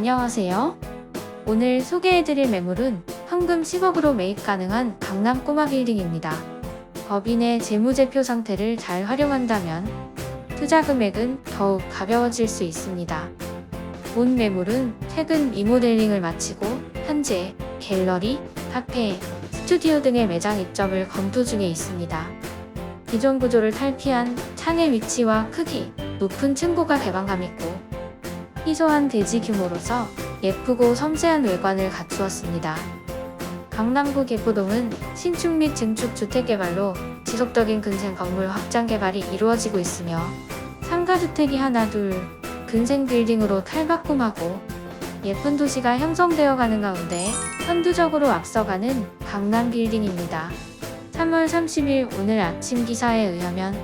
안녕하세요. 오늘 소개해드릴 매물은 현금 10억으로 매입 가능한 강남 꼬마 빌딩입니다. 법인의 재무제표 상태를 잘 활용한다면 투자 금액은 더욱 가벼워질 수 있습니다. 본 매물은 최근 리모델링을 마치고 현재 갤러리, 카페, 스튜디오 등의 매장 입점을 검토 중에 있습니다. 기존 구조를 탈피한 창의 위치와 크기, 높은 층고가 개방감 있고 희소한 대지 규모로서 예쁘고 섬세한 외관을 갖추었습니다. 강남구 개포동은 신축 및 증축 주택 개발로 지속적인 근생 건물 확장 개발이 이루어지고 있으며 상가주택이 하나 둘 근생 빌딩으로 탈바꿈하고 예쁜 도시가 형성되어 가는 가운데 선두적으로 앞서가는 강남 빌딩입니다. 3월 30일 오늘 아침 기사에 의하면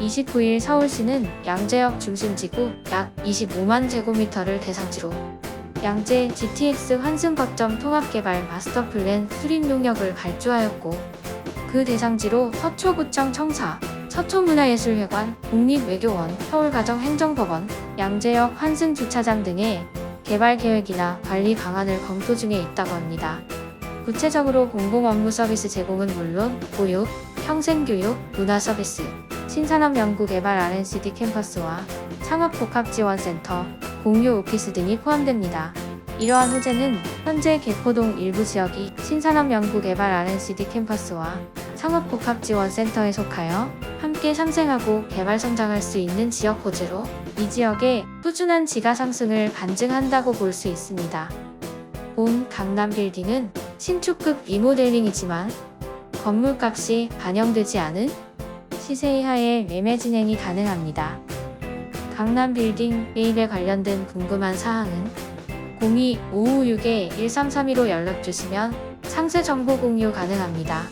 29일 서울시는 양재역 중심지구 약 25만 제곱미터를 대상지로 양재 GTX 환승 거점 통합개발 마스터 플랜 수립 용역을 발주하였고 그 대상지로 서초구청 청사, 서초문화예술회관, 국립외교원, 서울가정행정법원, 양재역 환승 주차장 등의 개발 계획이나 관리 방안을 검토 중에 있다고 합니다. 구체적으로 공공업무 서비스 제공은 물론 보육, 평생교육, 문화서비스, 신산업 연구개발 R&CD 캠퍼스와 창업복합지원센터, 공유 오피스 등이 포함됩니다. 이러한 호재는 현재 개포동 일부 지역이 신산업 연구개발 R&CD 캠퍼스와 창업복합지원센터에 속하여 함께 상생하고 개발 성장할 수 있는 지역 호재로 이 지역의 꾸준한 지가 상승을 반증한다고 볼 수 있습니다. 본 강남 빌딩은 신축급 리모델링이지만 건물값이 반영되지 않은 시세 이하의 매매 진행이 가능합니다. 강남 빌딩 매입에 관련된 궁금한 사항은 02-556-1332로 연락 주시면 상세 정보 공유 가능합니다.